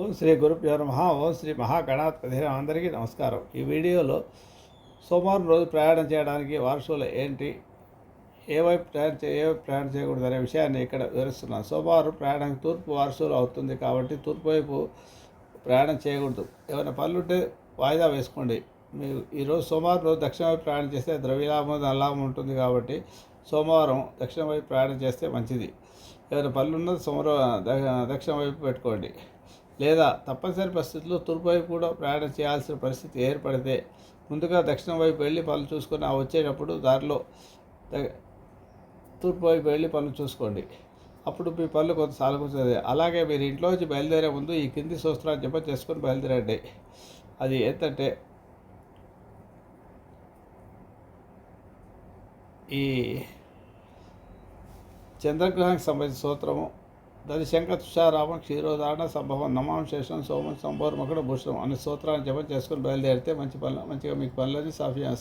ఓం శ్రీ గురుభ్యో నమ. ఓం శ్రీ మహాగణాధిపతి అందరికీ నమస్కారం. ఈ వీడియోలో సోమవారం రోజు ప్రయాణం చేయడానికి వారసులు ఏంటి ఏ వైపు ప్రయాణం చే ఏ వైపు ప్రయాణం చేయకూడదు అనే విషయాన్ని ఇక్కడ వివరిస్తున్నాను. సోమవారం ప్రయాణానికి తూర్పు వారసులు అవుతుంది కాబట్టి తూర్పు వైపు ప్రయాణం చేయకూడదు. ఏమైనా పనులు ఉంటే వాయిదా వేసుకోండి. మీరు ఈరోజు సోమవారం రోజు దక్షిణ వైపు ప్రయాణం చేస్తే ద్రవ్యలాభం నల్లాభం ఉంటుంది కాబట్టి సోమవారం దక్షిణ వైపు ప్రయాణం చేస్తే మంచిది. ఏమైనా పనులు ఉన్నది సోమవారం దక్షిణ వైపు పెట్టుకోండి. లేదా తప్పనిసరి పరిస్థితుల్లో తూర్పు వైపు కూడా ప్రయాణం చేయాల్సిన పరిస్థితి ఏర్పడితే ముందుగా దక్షిణం వైపు వెళ్ళి పనులు చూసుకొని ఆ వచ్చేటప్పుడు దారిలో తూర్పు వైపు వెళ్ళి పనులు చూసుకోండి. అప్పుడు మీ పనులు కొంత సాగుతుంది అలాగే మీరు ఇంట్లో నుంచి బయలుదేరే ముందు ఈ కింది సూత్రాన్ని జప చేసుకొని బయలుదేరండి. అది ఏంటంటే ఈ చంద్రగ్రహానికి సంబంధించిన సూత్రము దాని శంఖ తుషారామం క్షీరోదారణ సంభవం నమాం శేషం సోమం సంభవం ఒకటి భూషణం అనే సూత్రాన్ని జపం చేసుకొని బయలుదేరితే మంచి పనులు మంచిగా మీకు పనులన్నీ సాఫీ